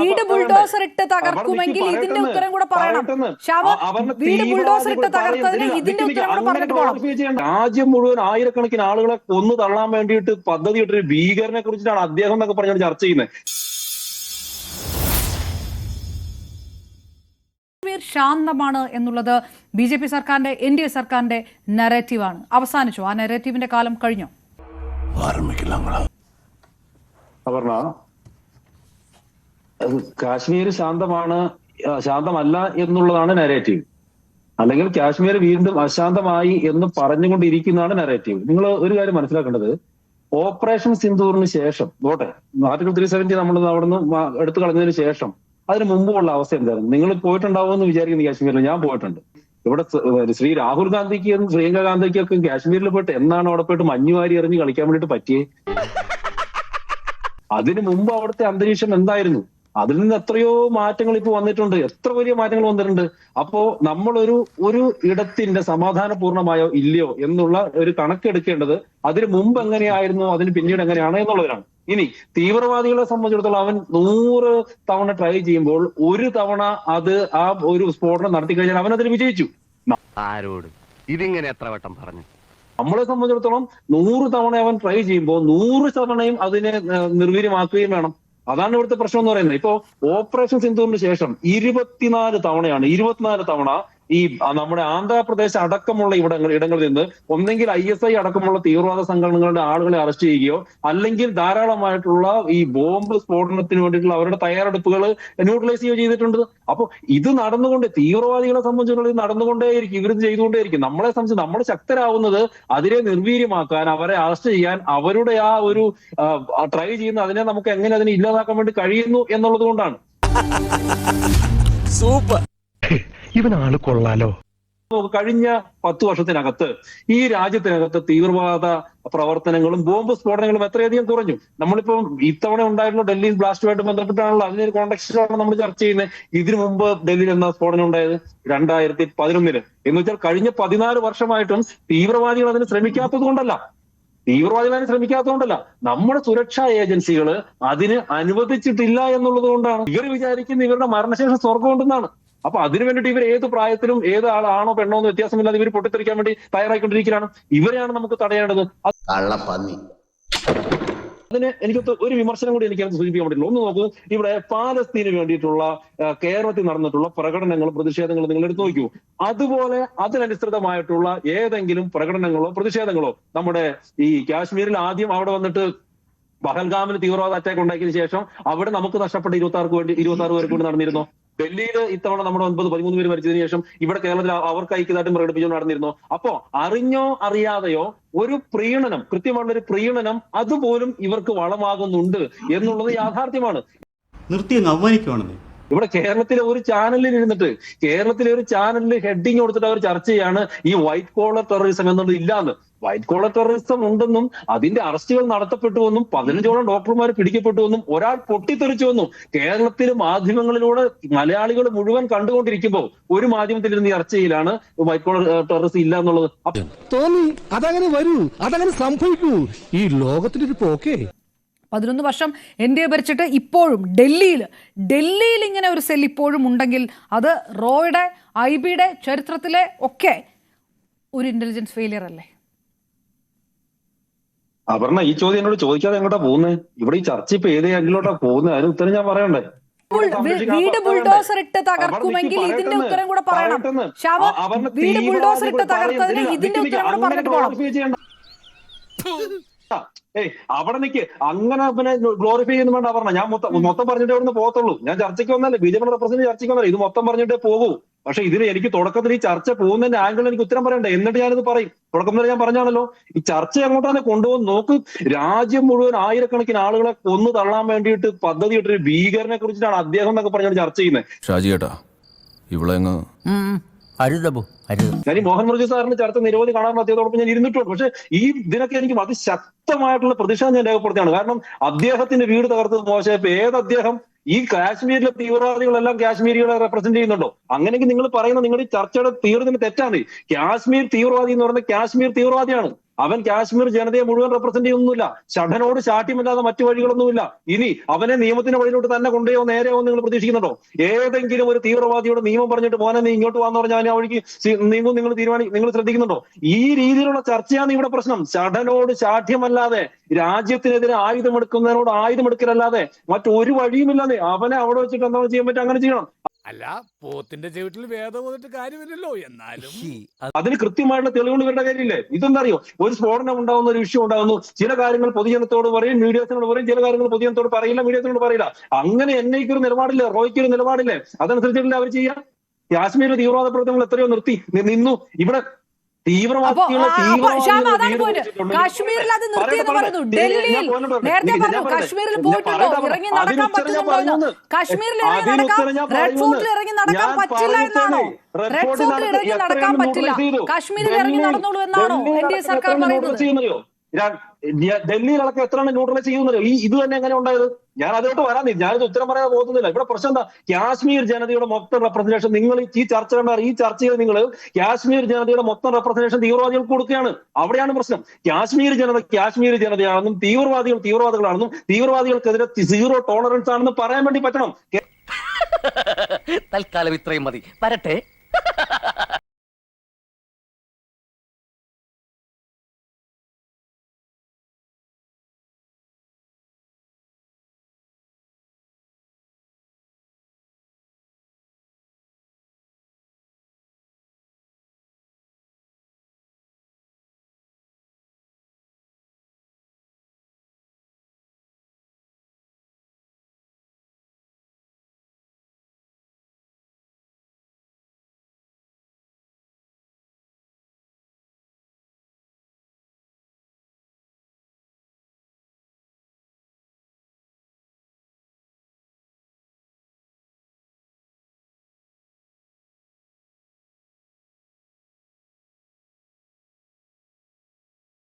വീട് ബുൾഡോസർ ഇട്ട് തകർക്കുമെങ്കിൽ ഇതിന്റെ ഉത്തരം കൂടെ പറയണം. വീട് ബുൾഡോസർ ഇട്ട് തകർത്തതിന് ഇതിന്റെ ഉത്തരം കൂടെ പറഞ്ഞിട്ട് പോകണം രാജ്യം മുഴുവൻ ആയിരക്കണക്കിന് ആളുകളെ കൊന്നു തള്ളാൻ വേണ്ടിയിട്ട് പദ്ധതി ഇട്ടൊരു ഭീകരനെ കുറിച്ചിട്ടാണ് അദ്ദേഹം എന്നൊക്കെ പറഞ്ഞുകൊണ്ട് ചർച്ച ചെയ്യുന്നത്. ശാന്തമാണ് എന്നുള്ളത് ബി ജെ പി സർക്കാരിന്റെ എൻ ഡി എ സർക്കാരിന്റെ നറേറ്റീവാണ് അവസാനിച്ചു. ആ നറേറ്റീവിന്റെ കാലം കഴിഞ്ഞു? അപർണ അത് കാശ്മീർ ശാന്തമാണ് ശാന്തമല്ല എന്നുള്ളതാണ് നരേറ്റീവ് അല്ലെങ്കിൽ കാശ്മീർ വീണ്ടും അശാന്തമായി എന്ന് പറഞ്ഞുകൊണ്ടിരിക്കുന്നതാണ് നരേറ്റീവ് നിങ്ങൾ ഒരു കാര്യം മനസ്സിലാക്കേണ്ടത് ഓപ്പറേഷൻ സിന്ധൂറിന് ശേഷം നോട്ടെ ആർട്ടിക്കൽ ത്രീ സെവന്റി നമ്മൾ അവിടെ നിന്ന് എടുത്തു കളഞ്ഞതിന് ശേഷം അതിന് മുമ്പുള്ള അവസ്ഥ എന്തായിരുന്നു? നിങ്ങൾ പോയിട്ടുണ്ടാവുമെന്ന് വിചാരിക്കുന്നു കാശ്മീരിൽ ഞാൻ പോയിട്ടുണ്ട്. ഇവിടെ ശ്രീ രാഹുൽ ഗാന്ധിക്കും പ്രിയങ്ക ഗാന്ധിക്കൊക്കെ കാശ്മീരിൽ പോയിട്ട് എന്നാണ് അവിടെ പോയിട്ട് മഞ്ഞുവാരി എറിഞ്ഞ് കളിക്കാൻ വേണ്ടിട്ട് പറ്റിയേ? അതിനു മുമ്പ് അവിടുത്തെ അന്തരീക്ഷം എന്തായിരുന്നു? അതിൽ നിന്ന് എത്രയോ മാറ്റങ്ങൾ ഇപ്പൊ വന്നിട്ടുണ്ട്. എത്ര വലിയ മാറ്റങ്ങൾ വന്നിട്ടുണ്ട്. അപ്പോ നമ്മളൊരു ഒരു ഇടത്തിന്റെ സമാധാനപൂർണമായോ ഇല്ലയോ എന്നുള്ള ഒരു കണക്കെടുക്കേണ്ടത് അതിന് മുമ്പ് എങ്ങനെയായിരുന്നു അതിന് പിന്നീട് എങ്ങനെയാണ് എന്നുള്ളതിനാണ് ഇനി തീവ്രവാദികളെ സംബന്ധിച്ചിടത്തോളം അവൻ നൂറ് തവണ ട്രൈ ചെയ്യുമ്പോൾ ഒരു തവണ അത് ആ ഒരു സ്ഫോടനം നടത്തി കഴിഞ്ഞാൽ അവൻ അതിന് വിജയിച്ചു. ആരോട്? ഇതിങ്ങനെ എത്ര വട്ടം പറഞ്ഞു? നമ്മളെ സംബന്ധിച്ചിടത്തോളം നൂറ് തവണ അവൻ ട്രൈ ചെയ്യുമ്പോൾ നൂറ് തവണയും അതിനെ നിർവീര്യമാക്കുകയും വേണം. അതാണ് ഇവിടുത്തെ പ്രശ്നം എന്ന് പറയുന്നത്. ഇപ്പോ ഓപ്പറേഷൻ സിന്ധുവിന് ശേഷം ഇരുപത്തിനാല് തവണയാണ് ഇരുപത്തിനാല് തവണ ഈ നമ്മുടെ ആന്ധ്രാപ്രദേശ് അടക്കമുള്ള ഇവിടങ്ങൾ ഇടങ്ങളിൽ നിന്ന് ഒന്നെങ്കിൽ ഐ എസ് ഐ അടക്കമുള്ള തീവ്രവാദ സംഘടനകളുടെ ആളുകളെ അറസ്റ്റ് ചെയ്യുകയോ അല്ലെങ്കിൽ ധാരാളമായിട്ടുള്ള ഈ ബോംബ് സ്ഫോടനത്തിന് വേണ്ടിയിട്ടുള്ള അവരുടെ തയ്യാറെടുപ്പുകൾ ന്യൂട്രലൈസ് ചെയ്യുകയോ ചെയ്തിട്ടുണ്ട്. അപ്പൊ ഇത് നടന്നുകൊണ്ട് തീവ്രവാദികളെ സംബന്ധിച്ചിടത്തോളം ഇത് നടന്നുകൊണ്ടേയിരിക്കും ഇവർ ചെയ്തുകൊണ്ടേയിരിക്കും. നമ്മളെ സംബന്ധിച്ച് നമ്മൾ ശക്തരാവുന്നത് അതിനെ നിർവീര്യമാക്കാൻ അവരെ അറസ്റ്റ് ചെയ്യാൻ അവരുടെ ആ ഒരു ട്രൈ ചെയ്യുന്ന അതിനെ നമുക്ക് എങ്ങനെ അതിനെ ഇല്ലാതാക്കാൻ വേണ്ടി കഴിയുന്നു എന്നുള്ളത് കൊണ്ടാണ്. ഇവനാൾ കൊള്ളാലോ. കഴിഞ്ഞ പത്ത് വർഷത്തിനകത്ത് ഈ രാജ്യത്തിനകത്ത് തീവ്രവാദ പ്രവർത്തനങ്ങളും ബോംബ് സ്ഫോടനങ്ങളും എത്രയധികം കുറഞ്ഞു. നമ്മളിപ്പോ ഇത്തവണ ഉണ്ടായിട്ടുള്ള ഡൽഹി ബ്ലാസ്റ്റുമായിട്ട് ബന്ധപ്പെട്ടാണല്ലോ അതിനൊരു കോണ്ടക്സ്റ്റിലാണ് നമ്മൾ ചർച്ച ചെയ്യുന്നത്. ഇതിനു മുമ്പ് ഡൽഹിയിൽ എന്താ സ്ഫോടനം ഉണ്ടായത്? രണ്ടായിരത്തി പതിനൊന്നിൽ എന്ന് വെച്ചാൽ കഴിഞ്ഞ പതിനാല് വർഷമായിട്ടും തീവ്രവാദികൾ അതിന് ശ്രമിക്കാത്തത് കൊണ്ടല്ല. തീവ്രവാദികൾ അതിന് ശ്രമിക്കാത്തതുകൊണ്ടല്ല നമ്മുടെ സുരക്ഷാ ഏജൻസികൾ അതിന് അനുവദിച്ചിട്ടില്ല എന്നുള്ളത് കൊണ്ടാണ്. ഇവർ വിചാരിക്കുന്ന ഇവരുടെ മരണശേഷം സ്വർഗം ഉണ്ടെന്നാണ്. അപ്പൊ അതിനു വേണ്ടിയിട്ട് ഇവർ ഏത് പ്രായത്തിലും ഏത് ആളാണോ പെണ്ണോ എന്ന് വ്യത്യാസമില്ലാതെ ഇവർ പൊട്ടിത്തെറിക്കാൻ വേണ്ടി തയ്യാറായിക്കൊണ്ടിരിക്കുകയാണ്. ഇവരെയാണ് നമുക്ക് തടയേണ്ടത്. കള്ളപ്പന്നി. അതിന് എനിക്ക് ഒരു വിമർശനം കൂടി എനിക്ക് സൂചിപ്പിക്കാൻ പറ്റില്ല. ഒന്ന് നോക്കൂ ഇവിടെ പാലസ്തീന് വേണ്ടിയിട്ടുള്ള കേരളത്തിൽ നടന്നിട്ടുള്ള പ്രകടനങ്ങളും പ്രതിഷേധങ്ങളും നിങ്ങൾ എടുത്തു നോക്കൂ. അതുപോലെ അതിനനുസൃതമായിട്ടുള്ള ഏതെങ്കിലും പ്രകടനങ്ങളോ പ്രതിഷേധങ്ങളോ നമ്മുടെ ഈ കാശ്മീരിൽ ആദ്യം അവിടെ വന്നിട്ട് പഹൽഗാമിന് തീവ്രവാദ അറ്റാക്ക് ഉണ്ടാക്കിയതിനു ശേഷം അവിടെ നമുക്ക് നഷ്ടപ്പെട്ട ഇരുപത്തി ആർക്ക് വേണ്ടി ഇരുപത്തി ആറ് പേർക്ക് വേണ്ടി നടന്നിരുന്നോ? ഡൽഹിയിൽ ഇത്തവണ നമ്മുടെ ഒൻപത് പതിമൂന്ന് പേര് മരിച്ചതിന് ശേഷം ഇവിടെ കേരളത്തിൽ അവർക്ക് ഐക്യദാർഢ്യം പ്രകടിപ്പിച്ചുകൊണ്ട് നടന്നിരുന്നു. അപ്പോ അറിഞ്ഞോ അറിയാതെയോ ഒരു പ്രീണനം കൃത്യമായിട്ടുള്ള ഒരു പ്രീണനം അതുപോലും ഇവർക്ക് വളമാകുന്നുണ്ട് എന്നുള്ളത് യാഥാർത്ഥ്യമാണ്. നിർത്തി അങ്ങ് അവമാനിക്കുവാണെന്നേ. ഇവിടെ കേരളത്തിലെ ഒരു ചാനലിൽ ഇരുന്നിട്ട് കേരളത്തിലെ ഒരു ചാനലിൽ ഹെഡിങ് കൊടുത്തിട്ട് അവർ ചർച്ച ചെയ്യാണ് ഈ വൈറ്റ് കോളർ ടെററിസം എന്നുള്ളത് ഇല്ലാന്ന്. വൈറ്റ് കോളർ ടെററിസം ഉണ്ടെന്നും അതിന്റെ അറസ്റ്റുകൾ നടത്തപ്പെട്ടുവെന്നും പതിനഞ്ചോളം ഡോക്ടർമാർ പിടിക്കപ്പെട്ടുവെന്നും ഒരാൾ പൊട്ടിത്തെറിച്ചുവെന്നും കേരളത്തിലെ മാധ്യമങ്ങളിലൂടെ മലയാളികൾ മുഴുവൻ കണ്ടുകൊണ്ടിരിക്കുമ്പോൾ ഒരു മാധ്യമത്തിൽ ഇരുന്ന് ചർച്ചയിലാണ് വൈറ്റ് കോളർ ടെററിസം ഇല്ല എന്നുള്ളത്. തോന്നി. അതങ്ങനെ വരൂ. അതങ്ങനെ സംഭവിക്കൂ. ഈ ലോകത്തിന്റെ ഒരു പോക്കേ. പതിനൊന്ന് വർഷം എൻ ഡി എ ഭരിച്ചിട്ട് ഇപ്പോഴും ഡൽഹിയിൽ ഡൽഹിയിൽ ഇങ്ങനെ ഒരു സെൽ ഇപ്പോഴും ഉണ്ടെങ്കിൽ അത് റോയുടെ ഐ ബിയുടെ ചരിത്രത്തിലെ ഒക്കെ ഒരു ഇന്റലിജൻസ് ഫെയിലിയർ അല്ലേ? അപർണ ഈ ചോദ്യം എന്നോട് ചോദിക്കാതെ എങ്ങോട്ടാ പോകുന്നത് ഇവിടെ ഈ ചർച്ച ഇപ്പൊ ഏത് അങ്ങോട്ടാ പോകുന്നത് അതിന് ഉത്തരം ഞാൻ പറയണ്ടേ? വീട് ബുൾഡോസർ ഇട്ട് തകർക്കുമെങ്കിൽ ഇതിന്റെ ഉത്തരം കൂടെ പറയണം. ശ്യാമ വീട് ബുൾഡോസർ ഇട്ട് തകർത്തതിന് ഇതിന്റെ ഉത്തരം കൂടെ പറഞ്ഞിട്ട് പോകണം ഏയ് അവിടെ നിക്ക്. അങ്ങനെ പിന്നെ ഗ്ലോറിഫൈ ചെയ്യുന്ന വേണ്ട പറഞ്ഞ. ഞാൻ മൊത്തം മൊത്തം പറഞ്ഞിട്ട് അവിടെ നിന്ന് പോകത്തുള്ളൂ. ഞാൻ ചർച്ചയ്ക്ക് വന്നല്ലേ ബി ജെ പി റെപ്രസെന്റ് ചർച്ചയ്ക്ക് വന്നല്ലേ ഇത് മൊത്തം പറഞ്ഞിട്ടേ പോകൂ. പക്ഷെ ഇതിന് എനിക്ക് തുടക്കത്തിൽ ഈ ചർച്ച പോകുന്നതിന്റെ ആംഗിൾ എനിക്ക് ഉത്തരം പറയണ്ടേ? എന്നിട്ട് ഞാനിത് പറയും. തുടക്കം മുതൽ ഞാൻ പറഞ്ഞാണല്ലോ. ഈ ചർച്ച എങ്ങോട്ടാണ് കൊണ്ടുപോകുന്ന നോക്ക് രാജ്യം മുഴുവൻ ആയിരക്കണക്കിന് ആളുകളെ കൊന്നു തള്ളാൻ വേണ്ടിയിട്ട് പദ്ധതി ഇട്ടൊരു ഭീകരനെ കുറിച്ചിട്ടാണ് അദ്ദേഹം എന്നൊക്കെ പറഞ്ഞാണ് ചർച്ച ചെയ്യുന്നത്. ഷാജി ചേട്ടാ ഇവളെങ്ങ് അരുതബു അരുത് ഞാൻ ഈ മോഹൻ മുരളി സാറിന്റെ ചർച്ച നിരവധി കാണാൻ പറ്റിയതോടൊപ്പം ഞാൻ ഇരുന്നിട്ടുണ്ട്. പക്ഷെ ഈ ഇതിനൊക്കെ എനിക്ക് അതിശക്തമായിട്ടുള്ള പ്രതിഷേധം ഞാൻ രേഖപ്പെടുത്തിയാണ് കാരണം അദ്ദേഹത്തിന്റെ വീട് തകർത്തത് മോശമായപ്പോ ഏത് അദ്ദേഹം ഈ കാശ്മീരിലെ തീവ്രവാദികളെല്ലാം കാശ്മീരികളെ റെപ്രസെന്റ് ചെയ്യുന്നുണ്ടോ? അങ്ങനെയെങ്കിൽ നിങ്ങൾ പറയുന്ന നിങ്ങളുടെ ചർച്ചയുടെ തീർന്നിന് തെറ്റാണ്. കാശ്മീർ തീവ്രവാദി എന്ന് പറയുന്നത് കാശ്മീർ തീവ്രവാദിയാണ്. അവൻ കാശ്മീർ ജനതയെ മുഴുവൻ റെപ്രസെന്റ് ചെയ്യുന്നില്ല ഷഠനോട് ശാഠ്യമല്ലാതെ മറ്റു വഴികളൊന്നുമില്ല. ഇനി അവനെ നിയമത്തിന്റെ വഴിയിലോട്ട് തന്നെ കൊണ്ടുപോയോ നേരെയോ നിങ്ങൾ പ്രതീക്ഷിക്കുന്നുണ്ടോ? ഏതെങ്കിലും ഒരു തീവ്രവാദിയോട് നിയമം പറഞ്ഞിട്ട് മോനെ നീ ഇങ്ങോട്ട് വന്നു പറഞ്ഞാൽ ആ വഴിക്ക് നീങ്ങും നിങ്ങൾ തീരുമാനി നിങ്ങൾ ശ്രദ്ധിക്കുന്നുണ്ടോ? ഈ രീതിയിലുള്ള ചർച്ചയാണ് ഇവിടെ പ്രശ്നം. ഷഠനോട് ശാഠ്യമല്ലാതെ രാജ്യത്തിനെതിരെ ആയുധമെടുക്കുന്നതിനോട് ആയുധമെടുക്കലല്ലാതെ മറ്റൊരു വഴിയുമില്ലാതെ അവനെ അവിടെ വെച്ചിട്ട് എന്താണ് ചെയ്യാൻ പറ്റും അങ്ങനെ ചെയ്യണം. അല്ല പോത്തിന്റെ ചവിട്ടിൽ വേദം വന്നിട്ട് കാര്യമില്ലല്ലോ. എന്നാലും അതിന് കൃത്യമായിട്ടുള്ള തെളിവുകൾ ഇവരുടെ കാര്യമില്ലേ ഇതെന്താ അറിയോ ഒരു സ്ഫോടനം ഉണ്ടാവുന്ന ഒരു വിഷയം ഉണ്ടാകുന്നു ചില കാര്യങ്ങൾ പൊതുജനത്തോട് പറയും മീഡിയത്തിനോട് പറയും ചില കാര്യങ്ങൾ പൊതുജനത്തോട് പറയില്ല മീഡിയത്തിനോട് പറയില്ല. അങ്ങനെ എന്നേക്ക് ഒരു നിലപാടില്ലേ റോയ്ക്ക് ഒരു നിലപാടില്ലേ. അതനുസരിച്ചിട്ടില്ല അവർ ചെയ്യാം? കാശ്മീരിലെ തീവ്രവാദ പ്രവർത്തനങ്ങൾ എത്രയോ നിർത്തി നിന്നു. ഇവിടെ കാശ്മീരിൽ അത് നിർത്തി എന്ന് പറയട്ടെ, പറയുന്നു ഡൽഹിയിൽ. നേരത്തെ പറഞ്ഞു കാശ്മീരിൽ പോയിട്ടുണ്ടോ ഇറങ്ങി നടക്കാൻ പറ്റുന്നുണ്ടോ. കാശ്മീരിൽ ഇറങ്ങി നടക്കാം റെഡ് ഫോർട്ടിൽ ഇറങ്ങി നടക്കാൻ പറ്റില്ല എന്നാണോ. റെഡ് ഫോർട്ടിൽ ഇറങ്ങി നടക്കാൻ പറ്റില്ല. കാശ്മീരിൽ ഇറങ്ങി നടന്നോളൂ എന്നാണോ? എൻ ഡി എ സർക്കാർ പറയുന്നത്? ന്യൂട്രലൈസ് ചെയ്യുന്നറിയോ? ര- ഡ- ഡൽഹിയിലടക്കം എത്ര ന്യൂട്രലൈസ് ചെയ്യുന്നില്ല ഈ ഇത് തന്നെ എങ്ങനെ ഉണ്ടായത്? ഞാൻ അതിലോട്ട് വരാൻ ഞാനിത് ഉത്തരം പറയാൻ പോകുന്നില്ല. ഇവിടെ പ്രശ്നം എന്താ? കാശ്മീർ ജനതയുടെ മൊത്തം റെപ്രസെന്റേഷൻ നിങ്ങൾ ഈ ചർച്ച കണ്ടാൽ ഈ ചർച്ചയിൽ നിങ്ങൾ കാശ്മീർ ജനതയുടെ മൊത്തം റെപ്രസെന്റേഷൻ തീവ്രവാദികൾക്ക് കൊടുക്കുകയാണ്. അവിടെയാണ് പ്രശ്നം. കാശ്മീർ ജനത കാശ്മീർ ജനതയാണെന്നും തീവ്രവാദികൾ തീവ്രവാദികളാണെന്നും തീവ്രവാദികൾക്കെതിരെ സീറോ ടോളറൻസ് ആണെന്ന് പറയാൻ വേണ്ടി പറ്റണം. തൽക്കാലം ഇത്രയും മതി. വരട്ടെ.